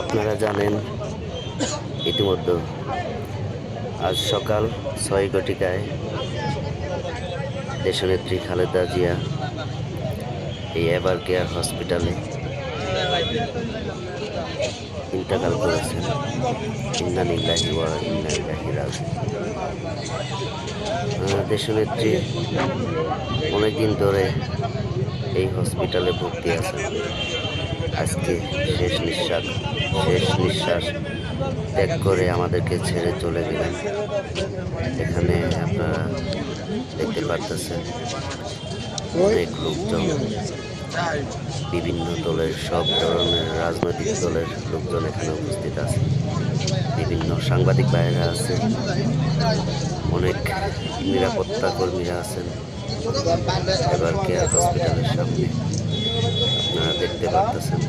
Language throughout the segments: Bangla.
আপনারা জানেন, ইতিমধ্যে আজ সকাল ছয় ঘটিকায় দেশনেত্রী খালেদা জিয়া এই এভার কেয়ার হসপিটালে ইন্তেকাল করেছেন। ইন্না নিল্লাহি ওয়া ইন্না ইলাইহি রাজিউন। দেশনেত্রী অনেকদিন ধরে এই হসপিটালে ভর্তি আছেন। আজকে শেষ নিঃশ্বাস শেষ নিঃশ্বাস ত্যাগ করে আমাদেরকে ছেড়ে চলে গেলেন। এখানে আপনারা দেখতে পারতেছেন অনেক লোকজন, বিভিন্ন দলের সব ধরনের রাজনৈতিক দলের লোকজন এখানে উপস্থিত আছে। বিভিন্ন সাংবাদিক ভাইয়েরা আছে, অনেক নিরাপত্তা কর্মীরা আছেন। এবার কেয়ার হসপিটালের সামনে? দেখতে পাচ্ছেন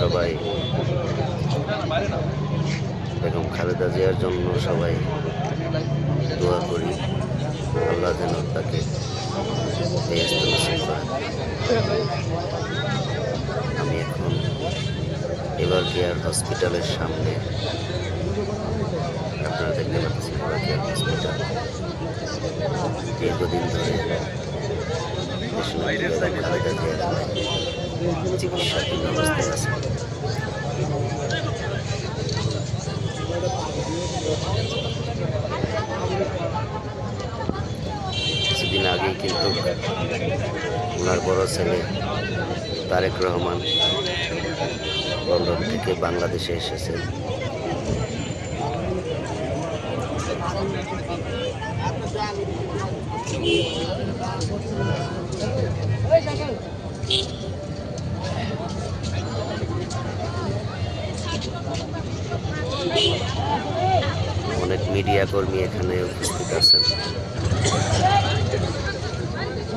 সবাই বেগম খালেদা জিয়ার জন্য সবাই দোয়া করি। আল্লাহ যেন তাকে আমি এখন এবার কেয়ার হসপিটালের সামনে? আপনারা দেখতে পাচ্ছেন এবার কেয়ার হসপিটাল। দীর্ঘদিন ধরে চিকিৎসাধীন অবস্থায় আগেই কিন্তু ওনার বড় ছেলে তারেক রহমান লন্ডন থেকে বাংলাদেশে এসেছেন। অনেক মিডিয়া কর্মী এখানে উপস্থিত আছেন।